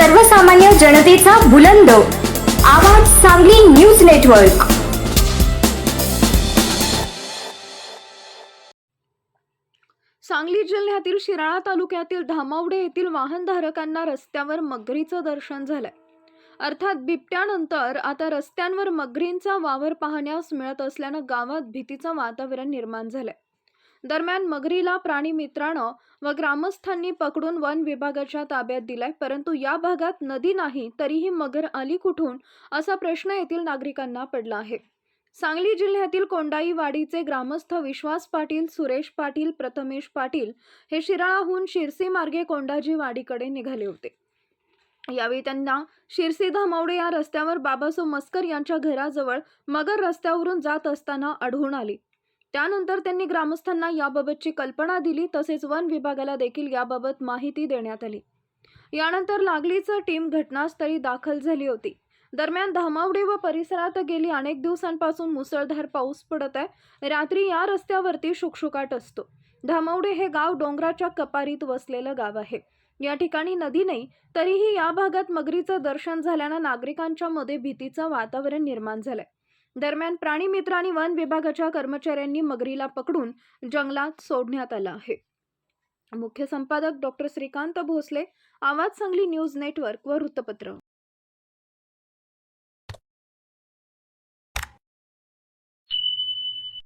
सर्वसामान्य जनतेचा बुलंद. आवाज सांगली न्यूज नेटवर्क. सांगली जिल्ह्यातील शिराळा तालुक्यातील धामावडे येथील वाहनधारकांना रस्त्यावर मगरीचं दर्शन झालंय. अर्थात बिबट्यानंतर आता रस्त्यांवर मगरींचा वावर पाहण्यास मिळत असल्यानं गावात भीतीचं वातावरण निर्माण झालंय. दरम्यान मगरीला प्राणी मित्रानं व ग्रामस्थांनी पकडून वन विभागाच्या ताब्यात दिलाय. परंतु या भागात नदी नाही तरीही मगर आली कुठून? असा प्रश्न येथील नागरिकांना पडला आहे. सांगली जिल्ह्यातील कोंडाईवाडीचे ग्रामस्थ विश्वास पाटील सुरेश पाटील प्रथमेश पाटील हे शिराळाहून शिरसी मार्गे कोंडाजी वाडीकडे निघाले होते. यावेळी त्यांना शिरसी धामवडे या रस्त्यावर बाबासो मस्कर यांच्या घराजवळ मगर रस्त्यावरून जात असताना आढळून आली. त्यानंतर त्यांनी ग्रामस्थांना याबाबतची कल्पना दिली तसेच वन विभागाला देखील याबाबत माहिती देण्यात आली. यानंतर लागलीच टीम घटनास्थळी दाखल झाली होती. दरम्यान धामावडे व परिसरात गेली अनेक दिवसांपासून मुसळधार पाऊस पडत आहे. रात्री या रस्त्यावरती शुकशुकाट असतो. धामावडे हे गाव डोंगराच्या कपारीत वसलेलं गाव आहे. या ठिकाणी नदी नाही तरीही या भागात मगरीचं दर्शन झाल्यानं नागरिकांच्या मध्ये भीतीचं वातावरण निर्माण झालंय. दरम्यान प्राणी मित्र आणि वन विभागाच्या कर्मचाऱ्यांनी मगरीला पकडून जंगलात सोडण्यात आलं आहे. मुख्य संपादक डॉक्टर श्रीकांत भोसले आवाज सांगली न्यूज नेटवर्क व वृत्तपत्र.